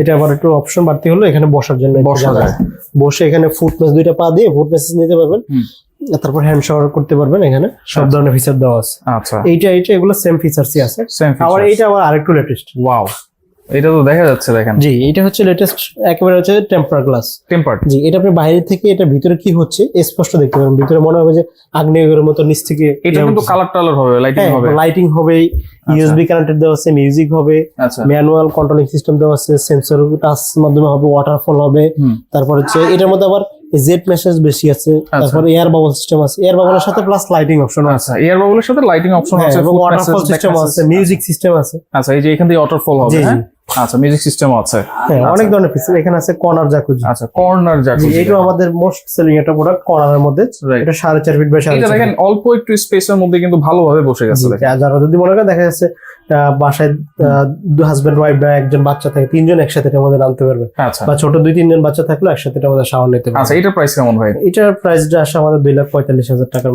এটা আবার একটু অপশন বাড়তি হলো এখানে বসার জন্য বসা যায়। বসে এখানে ফুট মেস দুইটা পা দিয়ে ফুট মেসেজ নিতে পারবেন। তারপর হ্যান্ড শাওয়ার করতে পারবেন এখানে। সব আচ্ছা। ধরনের ফিচার দেওয়া আছে। আচ্ছা। এইটা এইটা এগুলো সেম ফিচারসই আছে। আবার এইটা আবার আরেকটু লেটেস্ট ওয়াও এটা তো দেখা যাচ্ছে দেখেন। জি এটা হচ্ছে লেটেস্ট একেবারে হচ্ছে টেম্পার গ্লাস টেম্পার জি এটা আপনি বাইরে থেকে এটা ভিতরে কি হচ্ছে স্পষ্ট দেখতে পাবেন। ভিতরে মনে হবে যে আগ্নেয়গিরির মতো নিচ থেকে এটা কিন্তু কালার টালার হবে লাইটিং হবে। লাইটিং হবে ইউএসবি কানেক্টেড দেওয়া আছে মিউজিক হবে আচ্ছা। ম্যানুয়াল কন্ট্রোলিং সিস্টেম দেওয়া আছে সেন্সর টাচ মাধ্যমে হবে ওয়াটারফল হবে। তারপর হচ্ছে এটার মধ্যে আবার জেড মেসেজ বেশি আছে। তারপর এয়ার বাবল সিস্টেম আছে। এয়ার বাবলের সাথে প্লাস লাইটিং অপশন আছে। আচ্ছা এয়ার বাবলের সাথে লাইটিং অপশন হ্যাঁ, আছে এবং ওয়াটারফল সিস্টেম আছে মিউজিক সিস্টেম আছে। আচ্ছা এই যে এখান থেকে ওয়াটারফল হবে হ্যাঁ। আচ্ছা মিউজিক সিস্টেম আছে। হ্যাঁ আচ্ছা। অনেক ধরনের ফিচার এখানে আছে কর্নার জাকুজি আচ্ছা কর্নার জি, জ্যাকুজি এটাও আমাদের মোস্ট সেলিং একটা প্রোডাক্ট কর্নারের মধ্যে। এটা সাড়ে চার ফিট বাই এটা দেখেন অল্প একটু স্পেসের মধ্যে কিন্তু ভালোভাবে বসে গেছে দেখেন। যারা যদি মনে করেন দেখা যাচ্ছে বাসায় হাজবেন্ড ওয়াইফ বা একজন বাচ্চা থাকে তিনজন একসাথে এটার মধ্যে আনতে পারবে। আচ্ছা। বা ছোট দুই তিনজন বাচ্চা থাকলে একসাথে এটার মধ্যে শাওয়ার নিতে পারবে। আচ্ছা এটার প্রাইস কেমন ভাই এটার প্রাইসটা আসে আমাদের দুই লাখ পঁয়তাল্লিশ হাজার টাকার